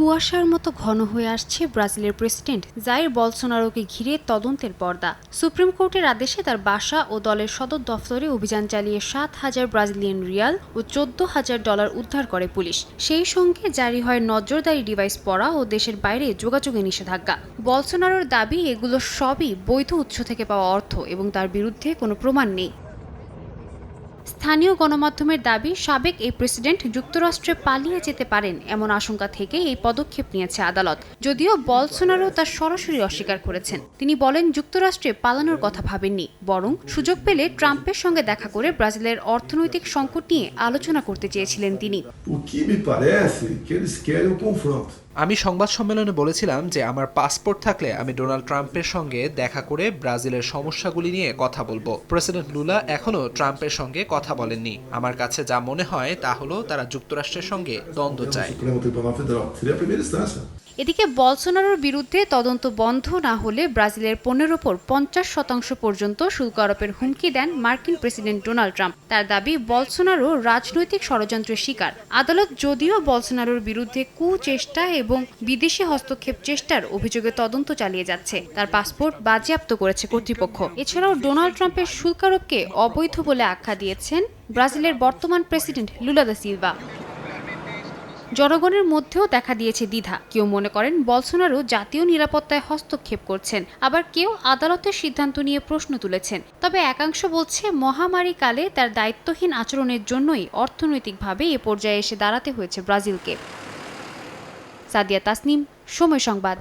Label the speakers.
Speaker 1: কুয়াশার মতো ঘন হয়ে আসছে ব্রাজিলের প্রেসিডেন্ট জাইর বলসোনারোকে ঘিরে তদন্তের পর্দা। সুপ্রিম কোর্টের আদেশে তার বাসা ও দলের সদর দফতরে অভিযান চালিয়ে সাত হাজার ব্রাজিলিয়ান রিয়াল ও চোদ্দ হাজার ডলার উদ্ধার করে পুলিশ। সেই সঙ্গে জারি হয় নজরদারি ডিভাইস পড়া ও দেশের বাইরে যোগাযোগে নিষেধাজ্ঞা। বলসোনারোর দাবি, এগুলো সবই বৈধ উৎস থেকে পাওয়া অর্থ এবং তার বিরুদ্ধে কোনো প্রমাণ নেই। স্থানীয় গণমাধ্যমের দাবি সাবেক এই প্রেসিডেন্ট যুক্তরাষ্ট্রে পালিয়ে যেতে পারেন এমন আশঙ্কা থেকে এই পদক্ষেপ নিয়েছে আদালত। যদিও বলসোনারো তার সরাসরি অস্বীকার করেছেন। তিনি বলেন যুক্তরাষ্ট্রে পালানোর কথা ভাবেননি বরং সুযোগ পেলে ট্রাম্পের সঙ্গে দেখা করে ব্রাজিলের অর্থনৈতিক সংকট নিয়ে আলোচনা করতে চেয়েছিলেন তিনি.
Speaker 2: আমি সংবাদ সম্মেলনে বলেছিলাম যে আমার পাসপোর্ট থাকলে আমি ডোনাল্ড ট্রাম্পের সঙ্গে দেখা করে ব্রাজিলের সমস্যাগুলি নিয়ে কথা বলব। প্রেসিডেন্ট লুলা এখনও ট্রাম্পের সঙ্গে কথা বলেননি। আমার কাছে যা মনে হয় তা হলো তারা যুক্তরাষ্ট্রের সঙ্গে দ্বন্দ্ব চায়।
Speaker 1: এদিকে বলসোনারোর বিরুদ্ধে তদন্ত বন্ধ না হলে ব্রাজিলের পণ্যের ওপর পঞ্চাশ শতাংশ পর্যন্ত শুল্ক আরোপের হুমকি দেন মার্কিন প্রেসিডেন্ট ডোনাল্ড ট্রাম্প। তার দাবি, বলসোনারো রাজনৈতিক ষড়যন্ত্রের শিকার। আদালত যদিও বলসোনারোর বিরুদ্ধে কুচেষ্টা এবং বিদেশি হস্তক্ষেপ চেষ্টার অভিযোগে তদন্ত চালিয়ে যাচ্ছে। তার পাসপোর্ট বাজেয়াপ্ত করেছে কর্তৃপক্ষ। এছাড়াও ডোনাল্ড ট্রাম্পের শুল্ক আরোপকে অবৈধ বলে আখ্যা দিয়েছেন ব্রাজিলের বর্তমান প্রেসিডেন্ট লুলা দা সিলভা। জনগণের মধ্যেও দেখা দিয়েছে দ্বিধা। কেউ মনে করেন বলসোনারো জাতীয় নিরাপত্তায় হস্তক্ষেপ করছেন। আবার কেউ আদালতের সিদ্ধান্ত নিয়ে প্রশ্ন তুলেছেন। তবে একাংশ বলছে মহামারী কালে তার দায়িত্বহীন আচরণের জন্যই অর্থনৈতিকভাবে এ পর্যায়ে এসে দাঁড়াতে হয়েছে ব্রাজিলকে। সাদিয়া তাসনিম, সময় সংবাদ।